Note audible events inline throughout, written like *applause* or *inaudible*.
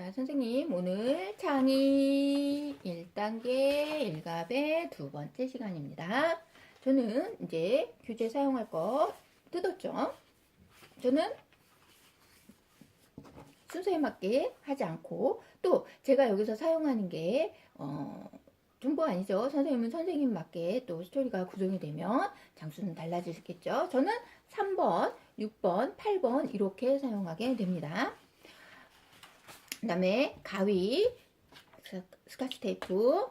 자, 선생님, 오늘 창의 1단계 일갑의 두 번째 시간입니다. 저는 이제 교재 사용할 거 뜯었죠? 저는 순서에 맞게 하지 않고 또 제가 여기서 사용하는 게 어, 전부 아니죠. 선생님은 선생님 맞게 또 스토리가 구성이 되면 장수는 달라지겠죠. 저는 3번, 6번, 8번 이렇게 사용하게 됩니다. 그 다음에 가위, 스- 스카치 테이프,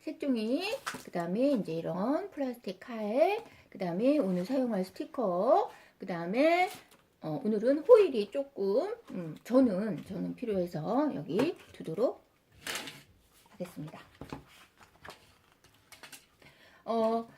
색종이, 그 다음에 이제 이런 플라스틱 칼, 그 다음에 오늘 사용할 스티커, 그 다음에 어, 오늘은 호일이 조금 음, 저는 저는 필요해서 여기 두도록 하겠습니다. 어,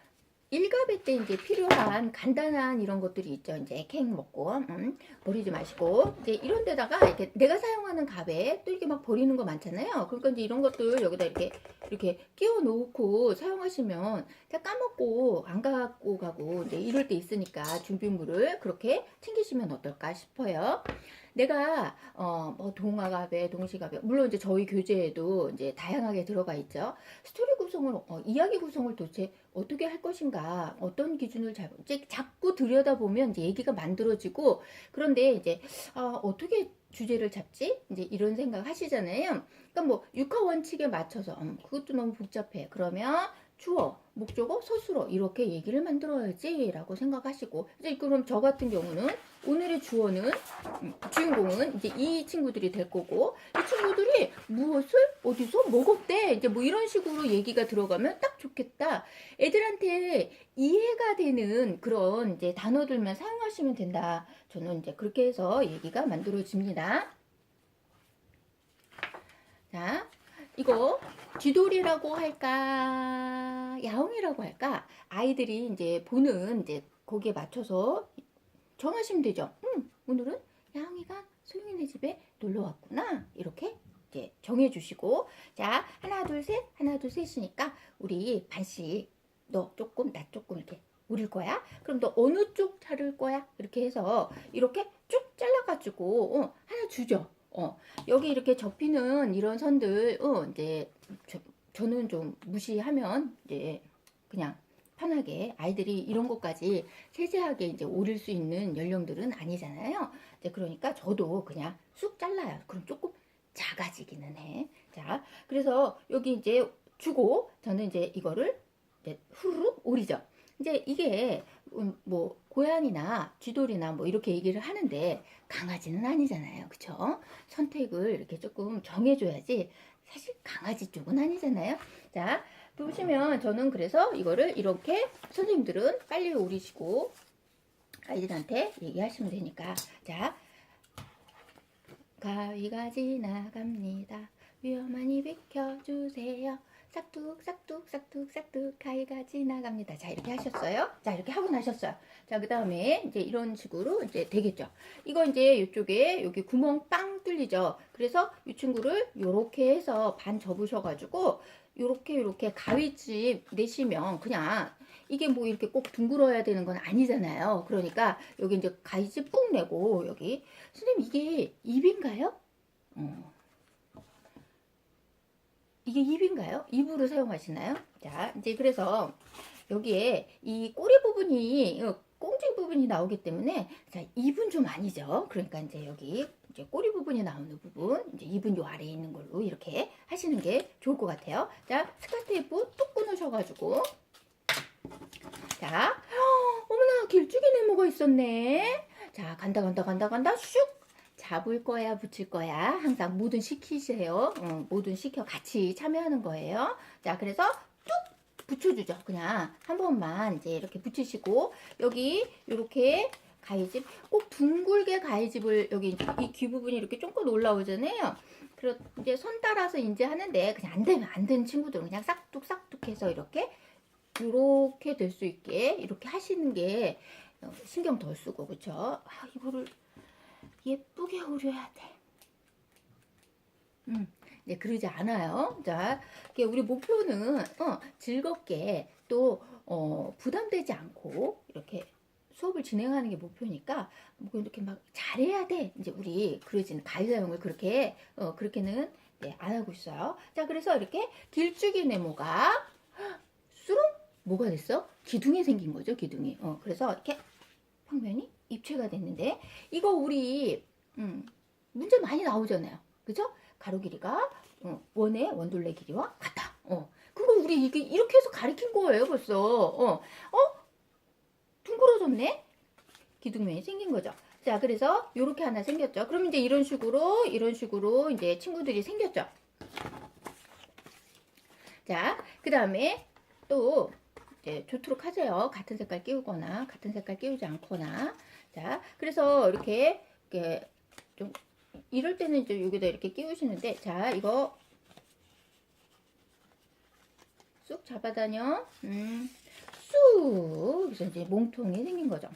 일갑에 때 이제 필요한 간단한 이런 것들이 있죠. 이제 케이크 먹고 음, 버리지 마시고 이제 이런 데다가 이렇게 내가 사용하는 갑에 또 이렇게 막 버리는 거 많잖아요. 그러니까 이제 이런 것들 여기다 이렇게 이렇게 끼워 놓고 사용하시면 까먹고 안 갖고 가고 이제 이럴 때 있으니까 준비물을 그렇게 챙기시면 어떨까 싶어요. 내가 어 뭐 동화갑에 동시갑에 물론 이제 저희 교재에도 이제 다양하게 들어가 있죠. 스토리 구성을 어, 이야기 구성을 도대체 어떻게 할 것인가 어떤 기준을 잘 이제 자꾸 들여다 보면 이제 얘기가 만들어지고 그런데 이제 아, 어떻게 주제를 잡지 이제 이런 생각 하시잖아요. 그러니까 뭐 육하 원칙에 맞춰서 음, 그것도 너무 복잡해. 그러면 주어, 목적어, 서술어 이렇게 얘기를 만들어야지라고 생각하시고 이제 그럼 저 같은 경우는 오늘의 주어는 음, 주인공은 이제 이 친구들이 될 거고 이 친구들이 무엇을 어디서 먹었대 이제 뭐 이런 식으로 얘기가 들어가면 딱 좋겠다. 애들한테 이해가 되는 그런 이제 단어들만 사용하시면 된다. 저는 이제 그렇게 해서 얘기가 만들어집니다. 자, 이거 쥐돌이라고 할까, 야옹이라고 할까, 아이들이 이제 보는 이제 거기에 맞춰서 정하시면 되죠. 음, 오늘은 야옹이가 소영이네 집에 놀러 왔구나. 이렇게 이제 정해주시고, 자, 하나, 둘, 셋, 하나, 둘, 셋이니까 우리 반씩 너 조금, 나 조금 이렇게 우릴 거야? 그럼 너 어느 쪽 자를 거야? 이렇게 해서 이렇게 쭉 잘라가지고 어, 하나 주죠. 어, 여기 이렇게 접히는 이런 선들, 어, 이제 저, 저는 좀 무시하면 이제 그냥 편하게 아이들이 이런 것까지 세세하게 이제 오릴 수 있는 연령들은 아니잖아요. 이제 그러니까 저도 그냥 쑥 잘라요. 그럼 조금 작아지기는 해. 자, 그래서 여기 이제 주고 저는 이제 이거를 이제 후루룩 오리죠. 이제 이게 음, 뭐 고양이나 쥐돌이나 뭐 이렇게 얘기를 하는데 강아지는 아니잖아요. 그쵸? 선택을 이렇게 조금 정해줘야지 사실 강아지 쪽은 아니잖아요. 자, 보시면 저는 그래서 이거를 이렇게 선생님들은 빨리 오리시고 아이들한테 얘기하시면 되니까 자, 가위가 지나갑니다. 위험하니 비켜주세요. 싹둑 싹둑 싹둑 싹둑 가위가 지나갑니다. 자 이렇게 하셨어요. 자 이렇게 하고 나셨어요. 자 그 다음에 이제 이런 식으로 이제 되겠죠. 이거 이제 이쪽에 여기 구멍 빵 뚫리죠. 그래서 이 친구를 요렇게 해서 반 접으셔 가지고 요렇게 요렇게 가위집 내시면 그냥 이게 뭐 이렇게 꼭 둥글어야 되는 건 아니잖아요. 그러니까 여기 이제 가위집 꾹 내고 여기 선생님 이게 입인가요? 어. 이게 입인가요? 입으로 사용하시나요? 자, 이제 그래서 여기에 이 꼬리 부분이 어, 꽁지 부분이 나오기 때문에 자, 입은 좀 아니죠. 그러니까 이제 여기 이제 꼬리 부분이 나오는 부분, 이제 입은 요 아래에 있는 걸로 이렇게 하시는 게 좋을 것 같아요. 자, 스카테이프 뚝 끊으셔가지고 자, 어머나 길쭉이 네모가 있었네. 자, 간다 간다 간다 간다 슉 잡을 거야, 붙일 거야. 항상 뭐든 시키세요. 어, 뭐든 시켜 같이 참여하는 거예요. 자, 그래서 뚝 붙여주죠. 그냥 한 번만 이제 이렇게 붙이시고 여기 이렇게 가위집 꼭 둥글게 가위집을 여기 이 귀 부분이 이렇게 쫑긋 올라오잖아요. 그래 이제 손 따라서 이제 하는데 그냥 안 되면 안 되는 친구들은 그냥 싹둑 싹둑 해서 이렇게 이렇게 될 수 있게 이렇게 하시는 게 어, 신경 덜 쓰고 그쵸? 아, 이거를 예쁘게 오려야 돼. 음, 네, 그러지 않아요. 자, 우리 목표는 어, 즐겁게 또 어, 부담되지 않고 이렇게 수업을 진행하는 게 목표니까 뭐 이렇게 막 잘해야 돼. 이제 우리 그러지는 가위 사용을 그렇게 어, 그렇게는 네, 안 하고 있어요. 자, 그래서 이렇게 길쭉이 네모가 수롱 뭐가 됐어? 기둥이 생긴 거죠, 기둥이. 어, 그래서 이렇게 평면이 입체가 됐는데 이거 우리 음, 문제 많이 나오잖아요. 그죠? 가로 길이가 어, 원의 원둘레 길이와 같다. 어. 그거 우리 이게 이렇게 해서 가리킨 거예요, 벌써. 어. 어? 둥그러졌네? 기둥면이 생긴 거죠. 자, 그래서 이렇게 하나 생겼죠. 그럼 이제 이런 식으로 이런 식으로 이제 친구들이 생겼죠. 자, 그 다음에 또 이제 좋도록 하세요. 같은 색깔 끼우거나 같은 색깔 끼우지 않거나. 자, 그래서 이렇게 이렇게 좀 이럴 때는 이제 여기다 이렇게 끼우시는데 자, 이거 쑥 잡아다녀. 음. 쑥 그래서 이제 몸통이 생긴 거죠.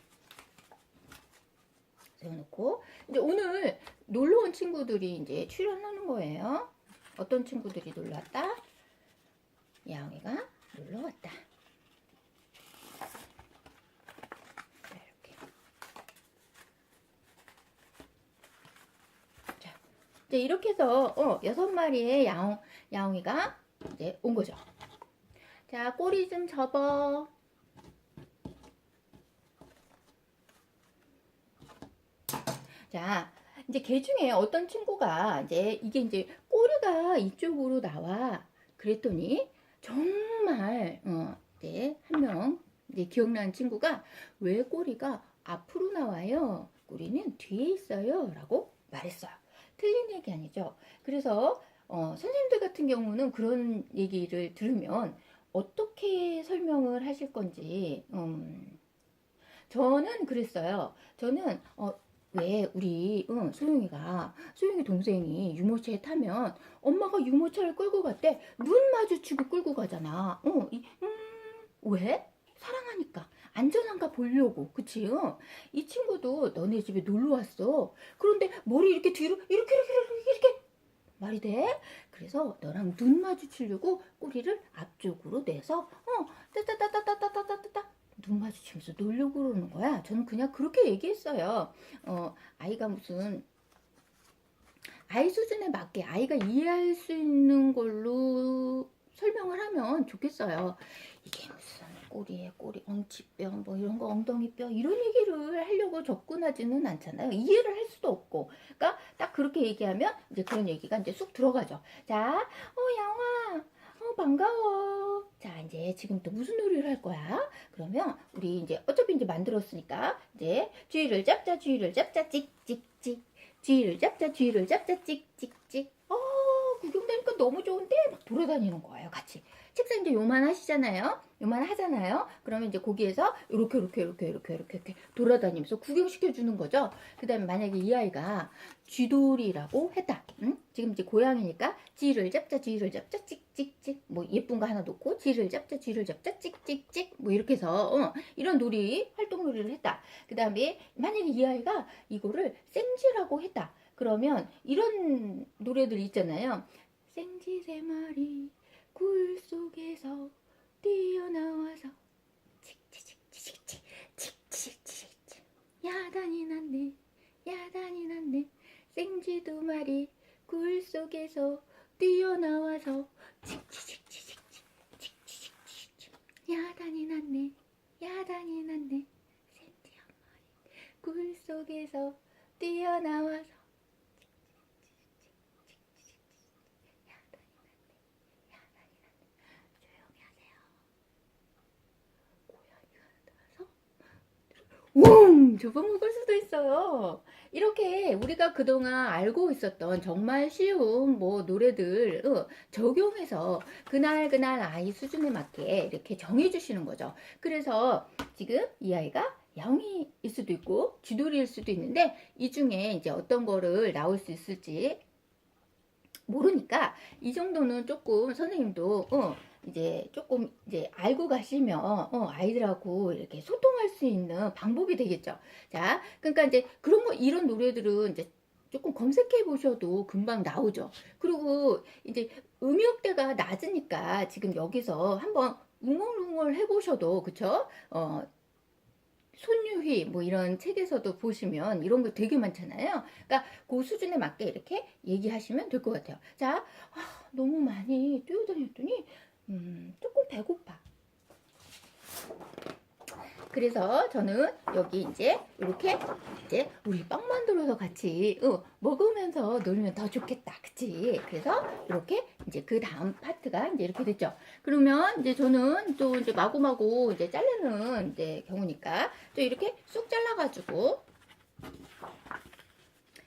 세워놓고 이제 오늘 놀러 온 친구들이 이제 출연하는 거예요. 어떤 친구들이 놀러 왔다? 야옹이가 놀러 왔다. 자, 이렇게. 자, 이제 이렇게 해서 어, 여섯 마리의 야옹 야옹이가 이제 온 거죠. 자, 꼬리 좀 접어. 자, 이제 개 중에 어떤 친구가 이제 이게 이제 꼬리가 이쪽으로 나와. 그랬더니 정말 어, 이제 한명 이제 기억나는 친구가 왜 꼬리가 앞으로 나와요? 꼬리는 뒤에 있어요.라고 말했어요. 틀린 얘기 아니죠. 그래서 어, 선생님들 같은 경우는 그런 얘기를 들으면 어떻게 설명을 하실 건지 음, 저는 그랬어요. 저는 어, 왜 우리 응, 소영이가 소영이 동생이 유모차에 타면 엄마가 유모차를 끌고 갔대 눈 마주치고 끌고 가잖아. 어, 이, 음, 왜? 사랑하니까 안전한가 보려고 그치? 응? 이 친구도 너네 집에 놀러 왔어. 그런데 머리 이렇게 뒤로 이렇게 이렇게 이렇게, 이렇게 말이 돼? 그래서 너랑 눈 마주치려고 꼬리를 앞쪽으로 내서 어 따따따따따따따따 눈 마주치면서 놀려고 그러는 거야. 저는 그냥 그렇게 얘기했어요. 어 아이가 무슨 아이 수준에 맞게 아이가 이해할 수 있는 걸로 설명을 하면 좋겠어요. 이게 무슨 꼬리에 꼬리, 엉치뼈, 뭐 이런 거 엉덩이뼈 이런 얘기를 하려고 접근하지는 않잖아요. 이해를 할 수도 없고, 그러니까 딱 그렇게 얘기하면 이제 그런 얘기가 이제 쑥 들어가죠. 자, 어 양아, 어 반가워. 자 이제 지금부터 무슨 놀이를 할 거야? 그러면 우리 이제 어차피 이제 만들었으니까 이제 쥐를 잡자, 쥐를 잡자, 찍찍찍. 쥐를 잡자, 쥐를 잡자, 찍찍찍. 어 구경다니까 너무 좋은데 막 돌아다니는 거예요, 같이. 책상 이제 요만 하시잖아요. 요만 하잖아요. 그러면 이제 거기에서 이렇게 이렇게 이렇게 이렇게 이렇게 이렇게 돌아다니면서 구경시켜 주는 거죠. 그다음에 만약에 이 아이가 쥐돌이라고 했다. 응? 지금 이제 고양이니까 쥐를 잡자, 쥐를 잡자, 찍찍찍. 뭐 예쁜 거 하나 놓고 쥐를 잡자, 쥐를 잡자, 찍찍찍. 뭐 이렇게 해서 어, 이런 놀이 활동 놀이를 했다. 그다음에 만약에 이 아이가 이거를 생쥐라고 했다. 그러면 이런 노래들 있잖아요. 생쥐 세 마리 굴 속에서 뛰어나와서 칙칙칙칙칙 칙칙칙칙. 야단이 났네 야단이 났네. 생쥐 두 마리 굴 속에서 뛰어나와서 칙칙칙칙칙 칙칙칙칙. 야단이 났네 야단이 났네. 생쥐 한 마리. 굴 속에서 뛰어나와서 조용히 하세요. 웅! 줘먹을 수도 있어요. 이렇게 우리가 그동안 알고 있었던 정말 쉬운 뭐 노래들 어, 적용해서 그날 그날 아이 수준에 맞게 이렇게 정해주시는 거죠. 그래서 지금 이 아이가 양이일 수도 있고 쥐돌이일 수도 있는데 이 중에 이제 어떤 거를 나올 수 있을지 모르니까 이 정도는 조금 선생님도 어, 이제 조금 이제 알고 가시면 어, 아이들하고 이렇게 소통할 수 있는 방법이 되겠죠. 자, 그러니까 이제 그런 거 이런 노래들은 이제 조금 검색해 보셔도 금방 나오죠. 그리고 이제 음역대가 낮으니까 지금 여기서 한번 웅얼웅얼 해보셔도 그쵸? 어, 손유희 뭐 이런 책에서도 보시면 이런 거 되게 많잖아요. 그러니까 그 수준에 맞게 이렇게 얘기하시면 될 것 같아요. 자, 아, 너무 많이 뛰어다녔더니 음, 조금 배고파. 그래서 저는 여기 이제 이렇게 이제 우리 빵 만들어서 같이 어, 먹으면서 놀면 더 좋겠다. 그치? 그래서 이렇게 이제 그 다음 파트가 이제 이렇게 됐죠. 그러면 이제 저는 또 이제 마구마구 이제 자르는 이제 경우니까 또 이렇게 쑥 잘라가지고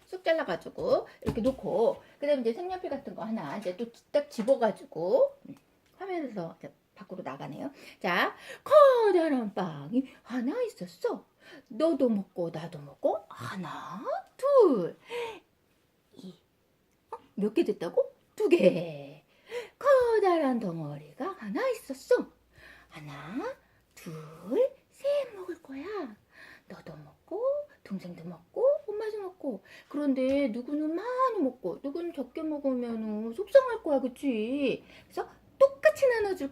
쑥 잘라가지고 이렇게 놓고 그 다음에 이제 색연필 같은 거 하나 이제 또 딱 집어가지고 음, 화면에서 밖으로 나가네요. 자, 커다란 빵이 하나 있었어. 너도 먹고 나도 먹고 하나, 둘, 이. 어? 몇개 됐다고? 두 개. 커다란 덩어리가 하나 있었어. 하나, 둘, 셋 먹을 거야. 너도 먹고 동생도 먹고 엄마도 먹고 그런데 누구는 많이 먹고 누구는 적게 먹으면 속상할 거야 그치 그래서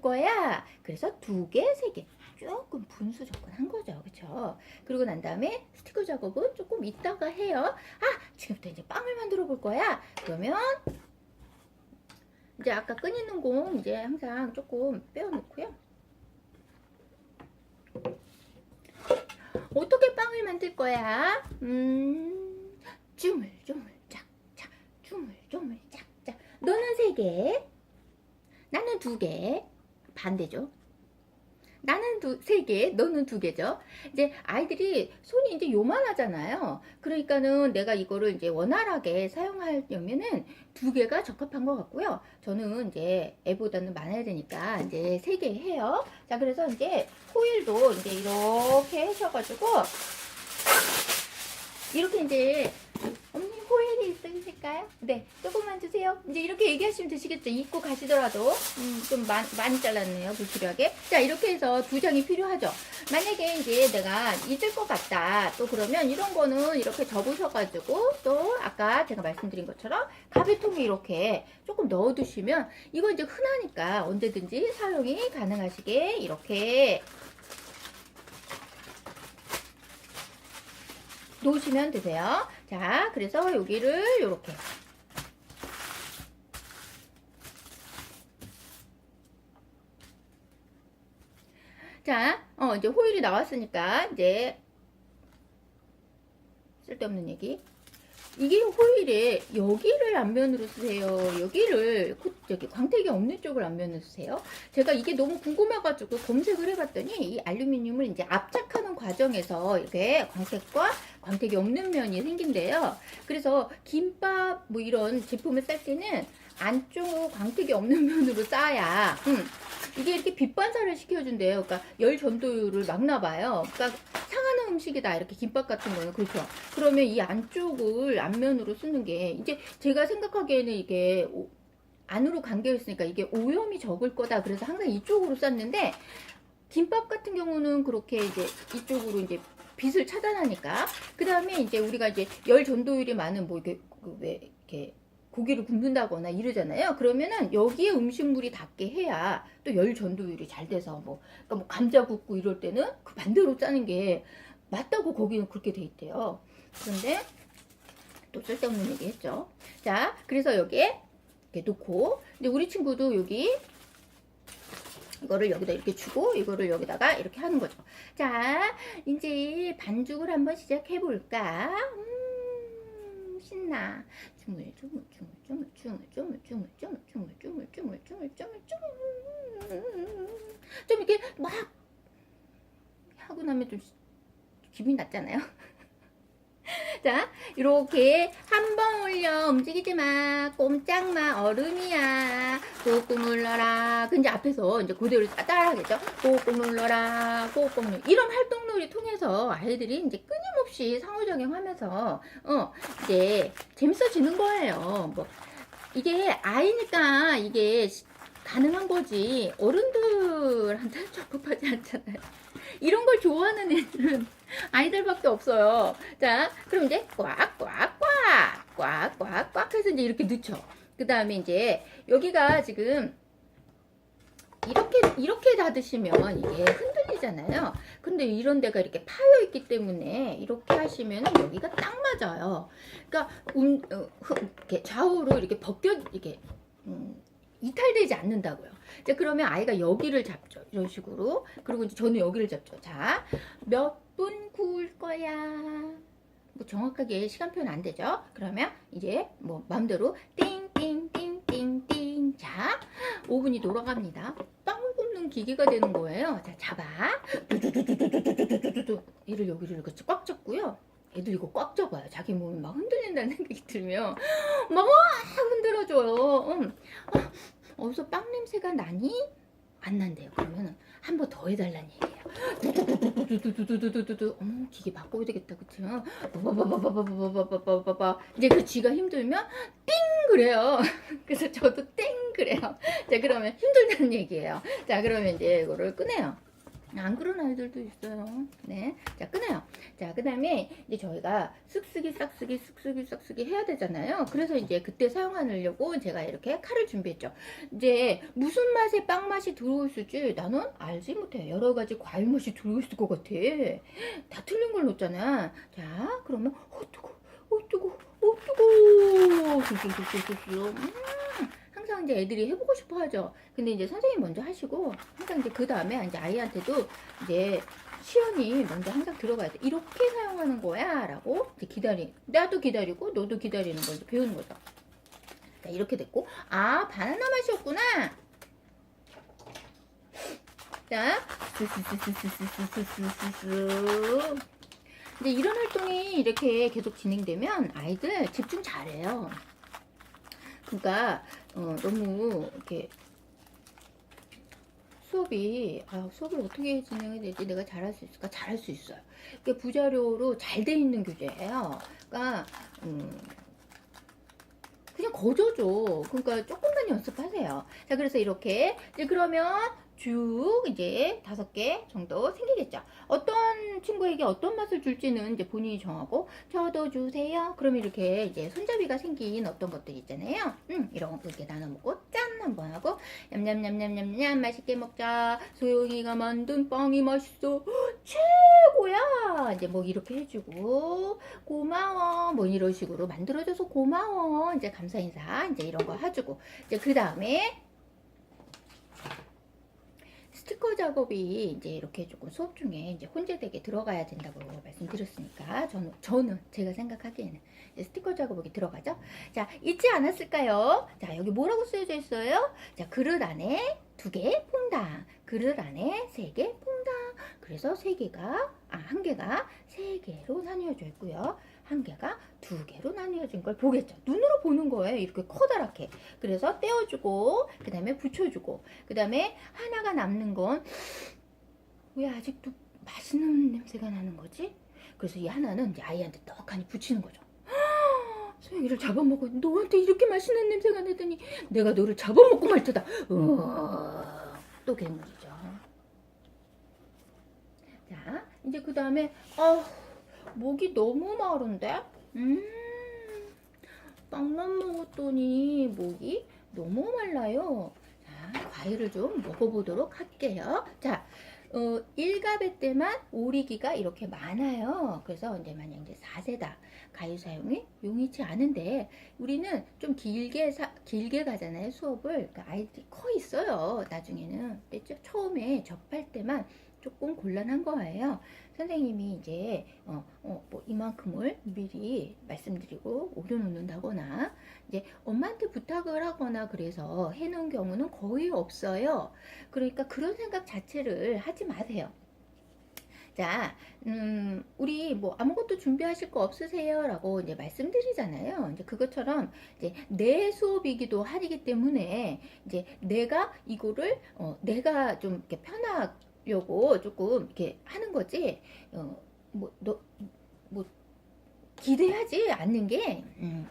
거야. 그래서 두 개, 세 개. 조금 분수 접근한 거죠. 그쵸? 그리고 난 다음에 스티커 작업은 조금 이따가 해요. 아 지금부터 이제 빵을 만들어 볼 거야. 그러면 이제 아까 끈 있는 공 이제 항상 조금 빼어 놓고요. 어떻게 빵을 만들 거야? 음, 주물주물 짝짝, 주물주물 짝짝. 너는 세 개, 나는 두 개. 반대죠. 나는 두, 세 개, 너는 두 개죠. 이제 아이들이 손이 이제 요만하잖아요. 그러니까는 내가 이거를 이제 원활하게 사용하려면은 두 개가 적합한 것 같고요. 저는 이제 애보다는 많아야 되니까 이제 세 개 해요. 자, 그래서 이제 호일도 이제 이렇게 하셔가지고 이렇게 이제 언니 있으실까요? 네, 조금만 주세요. 이제 이렇게 얘기하시면 되시겠죠. 입고 가시더라도 음, 좀 많, 많이 잘랐네요, 불필요하게. 자, 이렇게 해서 두 장이 필요하죠. 만약에 이제 내가 잊을 것 같다. 또 그러면 이런 거는 이렇게 접으셔가지고 또 아까 제가 말씀드린 것처럼 가비통에 이렇게 조금 넣어두시면 이거 이제 흔하니까 언제든지 사용이 가능하시게 이렇게 놓으시면 되세요. 자, 그래서 여기를 이렇게 자, 어, 이제 호일이 나왔으니까 이제 쓸데없는 얘기. 이게 호일에 여기를 앞면으로 쓰세요. 여기를 코- 여기 광택이 없는 쪽을 앞면으로 쓰세요. 제가 이게 너무 궁금해가지고 검색을 해봤더니 이 알루미늄을 이제 압착하는 과정에서 이렇게 광택과 광택이 없는 면이 생긴대요. 그래서 김밥 뭐 이런 제품을 쌀 때는 안쪽 광택이 없는 *laughs* 면으로 싸야 음, 이게 이렇게 빛 반사를 시켜준대요. 그러니까 열 전도율을 막나 봐요. 그러니까 상하는 음식이다 이렇게 김밥 같은 거는 그렇죠. 그러면 이 안쪽을 앞면으로 쓰는 게 이제 제가 생각하기에는 이게 오- 안으로 감겨 있으니까 이게 오염이 적을 거다. 그래서 항상 이쪽으로 쌌는데 김밥 같은 경우는 그렇게 이제 이쪽으로 이제 빛을 차단하니까 그 다음에 이제 우리가 이제 열 전도율이 많은 뭐 이렇게 그왜 이렇게 고기를 굽는다거나 이러잖아요. 그러면은 여기에 음식물이 닿게 해야 또 열 전도율이 잘 돼서 뭐, 그러니까 뭐 감자 굽고 이럴 때는 그 반대로 짜는 게 맞다고 거기는 그렇게 돼 있대요. 그런데 또 쓸데없는 얘기 했죠. 자, 그래서 여기에 이렇게 놓고, 근데 우리 친구도 여기 이거를 여기다 이렇게 주고 이거를 여기다가 이렇게 하는 거죠. 자, 이제 반죽을 한번 시작해 볼까? 음, 신나. 주물 주물 주물 주물 주물 주물 주물 주물 주물 주물 주물 주물 주물 좀 이렇게 막 하고 나면 좀 기분이 났잖아요. *laughs* 자, 이렇게 한 번 올려 움직이지 마. 꼼짝 마. 얼음이야. 꾹꾹 눌러라. 근데 앞에서 이제 그대로 따라하겠죠. 꾹꾹 눌러라. 꾹꾹 눌러. 이런 활동놀이 통해서 아이들이 이제 끊임없이 상호작용 하면서 어 이제 재밌어지는 거예요. 뭐 이게 아이니까 이게 시- 가능한 거지 어른들한테는 *laughs* 적합하지 않잖아요. 이런 걸 좋아하는 애들은 아이들밖에 없어요. 자, 그럼 이제 꽉 꽉 꽉 꽉 꽉 꽉 해서 이제 이렇게 넣죠. 그 다음에 이제 여기가 지금 이렇게 이렇게 닫으시면 이게 흔들릴 홈이잖아요. 근데 이런 데가 이렇게 파여 있기 때문에 이렇게 하시면 여기가 딱 맞아요. 그러니까 음, 어, 흐- 이렇게 좌우로 이렇게 벗겨 이렇게 음, 이탈되지 않는다고요. 이제 그러면 아이가 여기를 잡죠. 이런 식으로. 그리고 이제 저는 여기를 잡죠. 자, 몇 분 구울 거야. 뭐 정확하게 시간표는 안 되죠. 그러면 이제 뭐 마음대로 띵띵띵띵띵 자 5분이 돌아갑니다. 빵 굽는 기계가 되는 거예요. 자 잡아 두두두두두두두두두 얘를 여기를 이렇게 꽉 잡고요. 애들 이거 꽉 잡아요. 자기 몸이 막 흔들린다는 *laughs* 생각이 들면 막 흔들어줘요. 음. 아, 어디서 빵 냄새가 나니? 안 난대요. 그러면 한 번 더 해달라는 얘기예요. 두두두두두두두두두두. 어머 기계 바꿔야 되겠다 그치요? 바바바바바바바바바바바 이제 그 쥐가 힘들면 띵 그래요. 그래서 저도 땡 그래요. 자 그러면 힘들다는 얘기예요. 자 그러면 이제 이거를 끄내요. 안 그런 아이들도 있어요. 네. 자, 끄내요. 자, 그 다음에 이제 저희가 쓱쓰기, 싹쓰기, 쓱쓰기, 싹쓰기 해야 되잖아요. 그래서 이제 그때 사용하려고 제가 이렇게 칼을 준비했죠. 이제 무슨 맛의 빵 맛이 들어있을지 나는 알지 못해. 여러 가지 과일 맛이 들어있을 것 같아. 다 틀린 걸 넣었잖아. 자, 그러면, 어, 뜨거, 어, 뜨거, 어, 뜨거. 음, 이제 애들이 해보고 싶어 하죠. 근데 이제 선생님 먼저 하시고, 항상 이제 그 다음에 이제 아이한테도 이제 시연이 먼저 항상 들어가야 돼. 이렇게 사용하는 거야. 라고 이제 기다리, 나도 기다리고, 너도 기다리는 걸 배우는 거죠. 자, 이렇게 됐고, 아, 바나나 맛이었구나. 자. 이제 이런 활동이 이렇게 계속 진행되면 아이들 집중 잘해요. 그러니까 어, 너무 이렇게 수업이 아, 수업을 어떻게 진행해야 되지 내가 잘할 수 있을까 잘할 수 있어요. 이게 부자료로 잘 돼 있는 교재예요. 그러니까 음, 그냥 거저줘. 그러니까 조금만 연습하세요. 자, 그래서 이렇게 이제 그러면 쭉 이제 다섯 개 정도 생기겠죠. 어떤 친구에게 어떤 맛을 줄지는 이제 본인이 정하고 저도 주세요. 그러면 이렇게 이제 손잡이가 생긴 어떤 것들 있잖아요. 음, 이렇게 나눠 먹고 짠 한번 하고 냠냠냠냠냠냠 맛있게 먹자. 소영이가 만든 빵이 맛있어. 최고야. 이제 뭐 이렇게 해주고 고마워. 뭐 이런 식으로 만들어줘서 고마워. 이제 감사 인사 이제 이런 거 해주고 이제 그 다음에 스티커 작업이 이제 이렇게 조금 수업 중에 이제 혼재되게 들어가야 된다고 말씀드렸으니까 저는 저는 제가 생각하기에는 스티커 작업이 들어가죠. 자 잊지 않았을까요? 자 여기 뭐라고 쓰여져 있어요? 자 그릇 안에 두 개 퐁당, 그릇 안에 세 개 퐁당. 그래서 세 개가 아 한 개가 세 개로 나뉘어져 있고요. 한 개가 두 개로 나뉘어진 걸 보겠죠. 눈으로 보는 거예요. 이렇게 커다랗게. 그래서 떼어주고, 그 다음에 붙여주고, 그 다음에 하나가 남는 건 왜 아직도 맛있는 냄새가 나는 거지? 그래서 이 하나는 이제 아이한테 떡하니 붙이는 거죠. *gasps* 소영이를 잡아먹어. 너한테 이렇게 맛있는 냄새가 나더니 내가 너를 잡아먹고 말 테다. 또 괴물이죠. 자, 이제 그 다음에, 어, 목이 너무 마른데? 음, 빵만 먹었더니 목이 너무 말라요. 자, 과일을 좀 먹어보도록 할게요. 자, 어, 일가배 때만 오리기가 이렇게 많아요. 그래서 이제 만약 이제 4세다. 과일 사용이 용이치 않은데 우리는 좀 길게 사, 길게 가잖아요 수업을 그러니까 아이들이 커 있어요 나중에는 처음에 접할 때만 조금 곤란한 거예요 선생님이 이제 어, 어, 뭐 이만큼을 미리 말씀드리고 올려놓는다거나 이제 엄마한테 부탁을 하거나 그래서 해놓은 경우는 거의 없어요 그러니까 그런 생각 자체를 하지 마세요 자, 음, 우리 뭐 아무것도 준비하실 거 없으세요? 라고 이제 말씀드리잖아요. 이제 그것처럼 이제 내 수업이기도 하기 때문에 이제 내가 이거를, 어, 내가 좀 이렇게 편하 려고 조금 이렇게 하는 거지, 어, 뭐, 너, 뭐, 기대하지 않는 게, 음.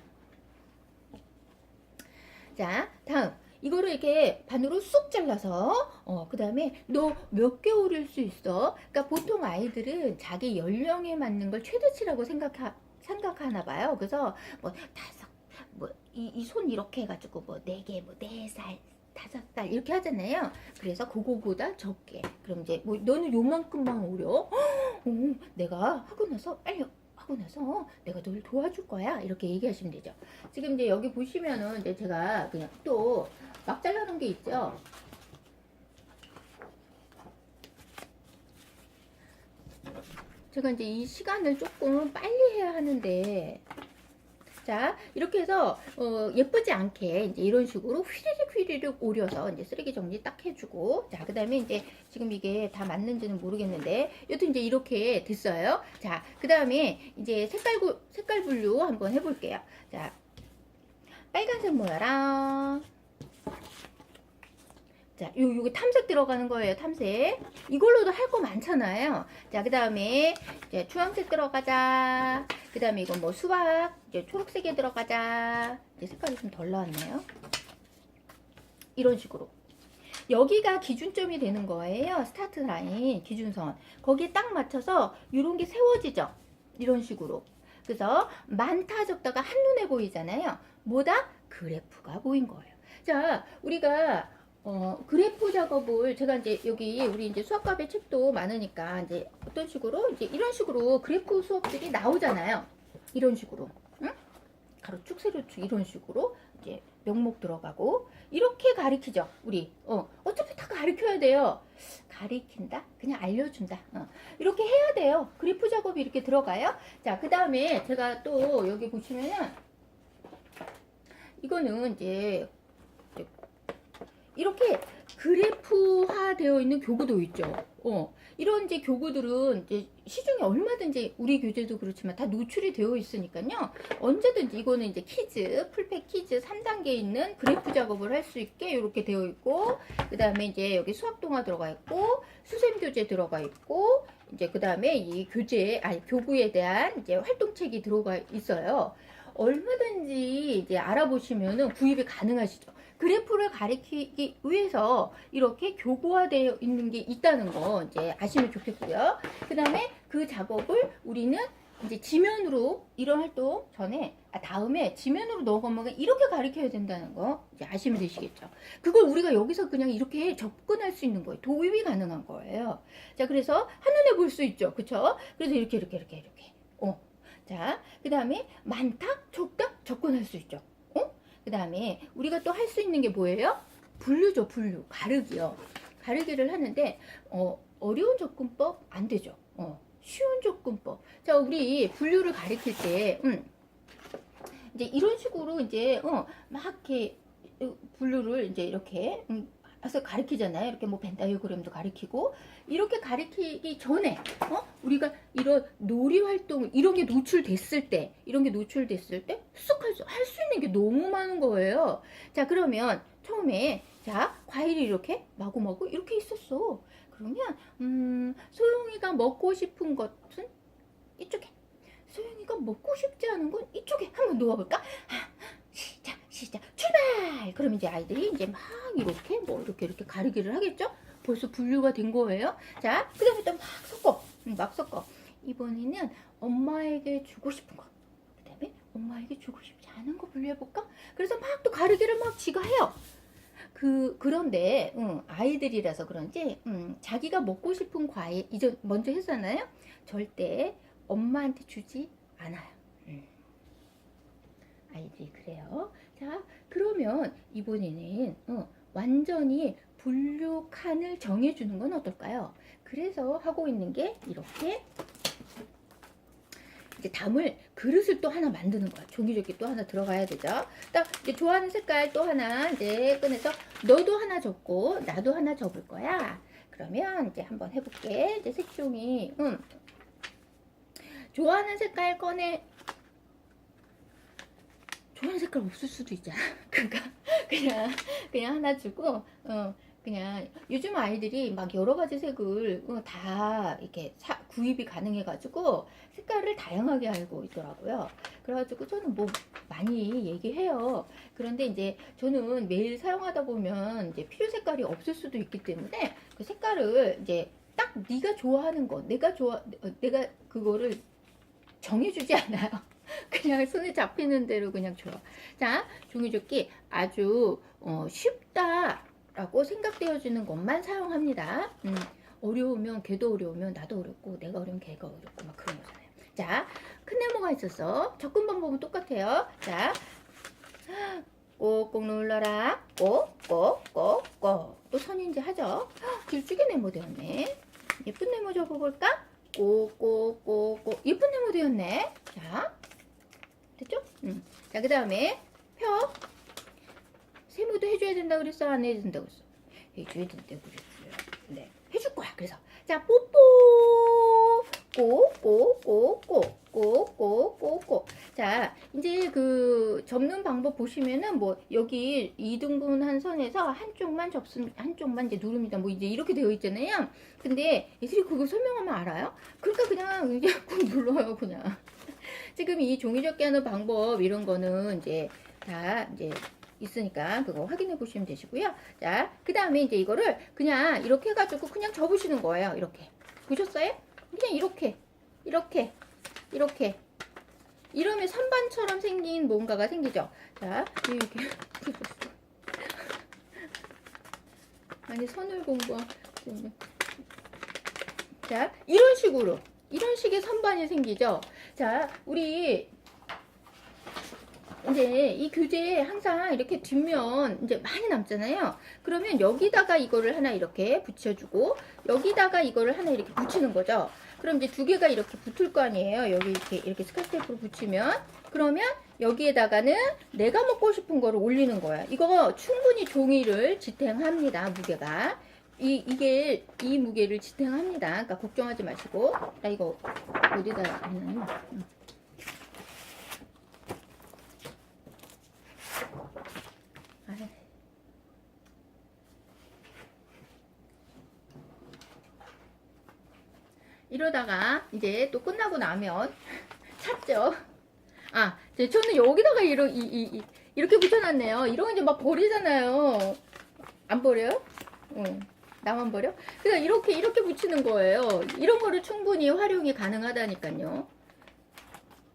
자, 다음. 이거를 이렇게 반으로 쑥 잘라서 어 그 다음에 너 몇 개월일 수 있어? 그러니까 보통 아이들은 자기 연령에 맞는 걸 최대치라고 생각하 생각하나 봐요. 그래서 뭐 다섯 뭐이이손 이렇게 해가지고 뭐 네 개 뭐 네 살 다섯 살 이렇게 하잖아요. 그래서 그거보다 적게. 그럼 이제 뭐 너는 요만큼만 오려. 어, 내가 하고 나서 빨리 하고 나서 내가 널 도와줄 거야. 이렇게 얘기하시면 되죠. 지금 이제 여기 보시면은 이제 제가 그냥 또 막 잘라놓은 게 있죠. 제가 이제 이 시간을 조금 빨리 해야 하는데 자 이렇게 해서 어, 예쁘지 않게 이제 이런 식으로 휘리릭 휘리릭 오려서 이제 쓰레기 정리 딱 해주고 자 그 다음에 이제 지금 이게 다 맞는지는 모르겠는데 여튼 이제 이렇게 됐어요. 자 그 다음에 이제 색깔 구, 색깔 분류 한번 해볼게요. 자 빨간색 모여라 자, 요, 요게 탐색 들어가는 거예요, 탐색. 이걸로도 할 거 많잖아요. 자, 그 다음에, 이제 주황색 들어가자. 그 다음에 이건 뭐 수박, 이제 초록색에 들어가자. 이제 색깔이 좀 덜 나왔네요. 이런 식으로. 여기가 기준점이 되는 거예요. 스타트 라인, 기준선. 거기에 딱 맞춰서 이런 게 세워지죠. 이런 식으로. 그래서 많다 적다가 한눈에 보이잖아요. 뭐다? 그래프가 보인 거예요. 자, 우리가 어, 그래프 작업을 제가 이제 여기 우리 이제 수학과배 책도 많으니까 이제 어떤 식으로 이제 이런 식으로 그래프 수업들이 나오잖아요. 이런 식으로. 응? 가로축, 세로축 이런 식으로 이제 명목 들어가고 이렇게 가리키죠. 우리. 어, 어차피 다 가리켜야 돼요. 가리킨다? 그냥 알려준다. 어. 이렇게 해야 돼요. 그래프 작업이 이렇게 들어가요. 자, 그 다음에 제가 또 여기 보시면은 이거는 이제 이렇게 그래프화 되어 있는 교구도 있죠. 어, 이런 이제 교구들은 이제 시중에 얼마든지 우리 교재도 그렇지만 다 노출이 되어 있으니까요. 언제든지 이거는 이제 키즈, 풀팩 키즈 3단계 있는 그래프 작업을 할 수 있게 이렇게 되어 있고, 그 다음에 이제 여기 수학 동화 들어가 있고, 수생 교재 들어가 있고, 이제 그 다음에 이 교재, 아니 교구에 대한 이제 활동책이 들어가 있어요. 얼마든지 이제 알아보시면은 구입이 가능하시죠. 그래프를 가리키기 위해서 이렇게 교구화되어 있는 게 있다는 거 이제 아시면 좋겠고요. 그 다음에 그 작업을 우리는 이제 지면으로 이런 활동 전에 아, 다음에 지면으로 넘어가면 이렇게 가리켜야 된다는 거 이제 아시면 되시겠죠. 그걸 우리가 여기서 그냥 이렇게 접근할 수 있는 거예요. 도입이 가능한 거예요. 자, 그래서 한눈에 볼 수 있죠. 그쵸? 그래서 이렇게 이렇게 이렇게 이렇게. 어. 자, 그 다음에 많다, 적다, 접근할 수 있죠. 어? 그 다음에 우리가 또 할 수 있는 게 뭐예요? 분류죠, 분류. 가르기요. 가르기를 하는데, 어, 어려운 접근법 안 되죠. 어, 쉬운 접근법. 자, 우리 분류를 가리킬 때, 음, 이제 이런 식으로 이제, 어, 막 이렇게 분류를 이제 이렇게, 음, 해서 가리키잖아요. 이렇게 뭐 벤다이어그램도 가리키고 이렇게 가리키기 전에 어 우리가 이런 놀이 활동 이런 게 노출됐을 때 이런 게 노출됐을 때 쑥 할 수 할 수 있는 게 너무 많은 거예요. 자 그러면 처음에 자 과일이 이렇게 마구마구 이렇게 있었어. 그러면 음 소영이가 먹고 싶은 것은 이쪽에 소영이가 먹고 싶지 않은 건 이쪽에 한번 놓아볼까? 아, 시작 시작. 출발! 그럼 이제 아이들이 이제 막 이렇게 뭐 이렇게 이렇게 가르기를 하겠죠? 벌써 분류가 된 거예요. 자그 다음에 또 막 섞어. 음, 막 섞어. 이번에는 엄마에게 주고 싶은 거그 다음에 엄마에게 주고 싶지 않은 거 분류해볼까? 그래서 막 또 가르기를 막 지가 해요. 그 그런데 음, 아이들이라서 그런지 음, 자기가 먹고 싶은 과일 이제 먼저 했잖아요. 절대 엄마한테 주지 않아요. 음. 아이들이 그래요. 자, 그러면 이번에는 어, 완전히 분류 칸을 정해주는 건 어떨까요? 그래서 하고 있는 게 이렇게 이제 담을 그릇을 또 하나 만드는 거야. 종이조끼 또 하나 들어가야 되죠. 딱 좋아하는 색깔 또 하나 이제 꺼내서 너도 하나 접고 나도 하나 접을 거야. 그러면 이제 한번 해볼게. 이제 색종이, 음. 좋아하는 색깔 꺼내 좋아하는 색깔 없을 수도 있잖아. *laughs* 그러니까 그냥 그냥 하나 주고 어 그냥 요즘 아이들이 막 여러 가지 색을 어, 다 이렇게 사, 구입이 가능해가지고 색깔을 다양하게 알고 있더라고요. 그래가지고 저는 뭐 많이 얘기해요. 그런데 이제 저는 매일 사용하다 보면 이제 필요 색깔이 없을 수도 있기 때문에 그 색깔을 이제 딱 네가 좋아하는 거, 내가 좋아, 어, 내가 그거를 정해주지 않아요. *laughs* 그냥 손에 잡히는 대로 그냥 줘요. 자, 종이접기 아주 어, 쉽다라고 생각되어지는 것만 사용합니다. 음, 어려우면 걔도 어려우면 나도 어렵고 내가 어려우면 걔가 어렵고 막 그런 거잖아요. 자, 큰 네모가 있었어. 접근 방법은 똑같아요. 자, *gasps* 꼭꼭 눌러라. 꼭꼭꼭꼭. 또 선인지 하죠. 헉, *gasps* 길쭉이 네모 되었네. 예쁜 네모 접어볼까? 꼭꼭꼭꼭. 예쁜 네모 되었네. 자, 됐죠? 음. 자, 그 다음에 펴. 세모도 해줘야 된다 그랬어? 안 해야 된다 그랬어? 해줘야 된다 그랬어요. 네. 해줄 거야. 그래서. 자, 뽀뽀. 꼭꼭꼭꼭꼭꼭꼭꼭. 자, 이제 그 접는 방법 보시면은 뭐 여기 이등분 한 선에서 한쪽만 접수 한쪽만 이제 누릅니다. 뭐 이제 이렇게 되어 있잖아요. 근데 애들이 그거 설명하면 알아요? 그러니까 그냥 이제 꾹 눌러요, 그냥. 지금 이 종이 접기 하는 방법 이런 거는 이제 다 이제 있으니까 그거 확인해 보시면 되시고요. 자, 그 다음에 이제 이거를 그냥 이렇게 해가지고 그냥 접으시는 거예요. 이렇게. 보셨어요? 그냥 이렇게, 이렇게, 이렇게. 이러면 선반처럼 생긴 뭔가가 생기죠. 자, 이렇게. *laughs* 아니, 선을 공부. 자, 이런 식으로. 이런 식의 선반이 생기죠. 자, 우리 이제 이 교재 항상 이렇게 뒷면 이제 많이 남잖아요. 그러면 여기다가 이거를 하나 이렇게 붙여주고 여기다가 이거를 하나 이렇게 붙이는 거죠. 그럼 이제 두 개가 이렇게 붙을 거 아니에요. 여기 이렇게 이렇게 스카스테이프로 붙이면 그러면 여기에다가는 내가 먹고 싶은 거를 올리는 거야. 이거 충분히 종이를 지탱합니다. 무게가. 이, 이게, 이 무게를 지탱합니다. 그러니까 걱정하지 마시고. 나 이거 어디다 해놨나? 응. 이러다가 이제 또 끝나고 나면 *laughs* 찾죠. 아, 저는 여기다가 이러, 이, 이, 이, 이렇게 붙여놨네요. 거 이제 막 버리잖아요. 안 버려요? 응. 나만 버려? 그러니까 이렇게 이렇게 붙이는 거예요. 이런 거를 충분히 활용이 가능하다니까요.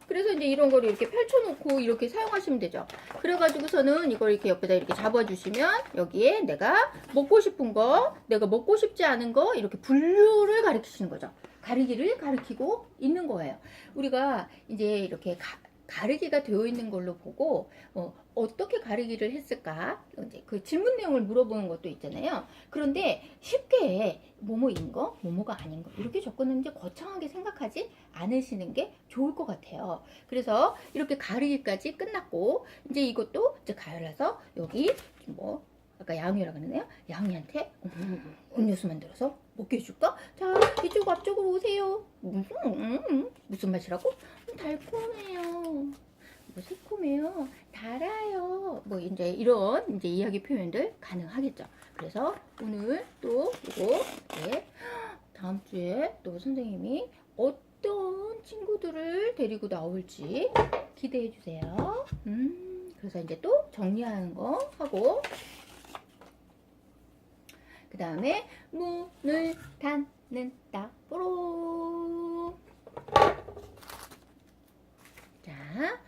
그래서 이제 이런 거를 이렇게 펼쳐놓고 이렇게 사용하시면 되죠. 그래가지고서는 이걸 이렇게 옆에다 이렇게 잡아주시면 여기에 내가 먹고 싶은 거, 내가 먹고 싶지 않은 거 이렇게 분류를 가르치시는 거죠. 가르기를 가르치고 있는 거예요. 우리가 이제 이렇게 가, 가르기가 되어 있는 걸로 보고 어, 어떻게 가르기를 했을까 이제 그 질문 내용을 물어보는 것도 있잖아요. 그런데 쉽게 뭐뭐인 거, 뭐뭐가 아닌 거 이렇게 접근은 이제 거창하게 생각하지 않으시는 게 좋을 것 같아요. 그래서 이렇게 가르기까지 끝났고 이제 이것도 이제 가열해서 여기 뭐 아까 양이라고 그러네요. 양이한테 음, 음료수 만들어서 먹게 해줄까? 자 이쪽 앞쪽으로 오세요. 무슨 음, 무슨 맛이라고? 음, 달콤해요. 뭐 새콤해요. 달아요. 뭐 이제 이런 이제 이야기 표현들 가능하겠죠. 그래서 오늘 또 이거 네. 다음 주에 또 선생님이 어떤 친구들을 데리고 나올지 기대해 주세요. 음, 그래서 이제 또 정리하는 거 하고 그 다음에 문을 닫는다. 뽀로. 자,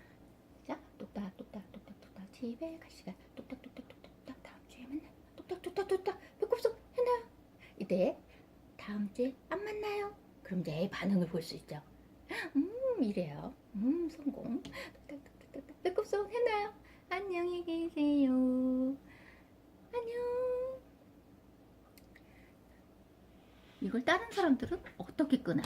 자, 똑딱, 똑딱, 똑딱, 똑딱. 집에 갈 시간. 똑딱, 똑딱, 똑딱, 똑딱. 다음 주에 만나. 똑딱, 똑딱, 똑딱. 배꼽속 했나요? 이때 다음 주에 안 만나요. 그럼 이제 반응을 볼 수 있죠. 음, 이래요. 음, 성공. 똑딱, 똑딱, 똑딱. 배꼽속 했나요? 안녕히 계세요. 안녕. 이걸 다른 사람들은 어떻게 끄나요?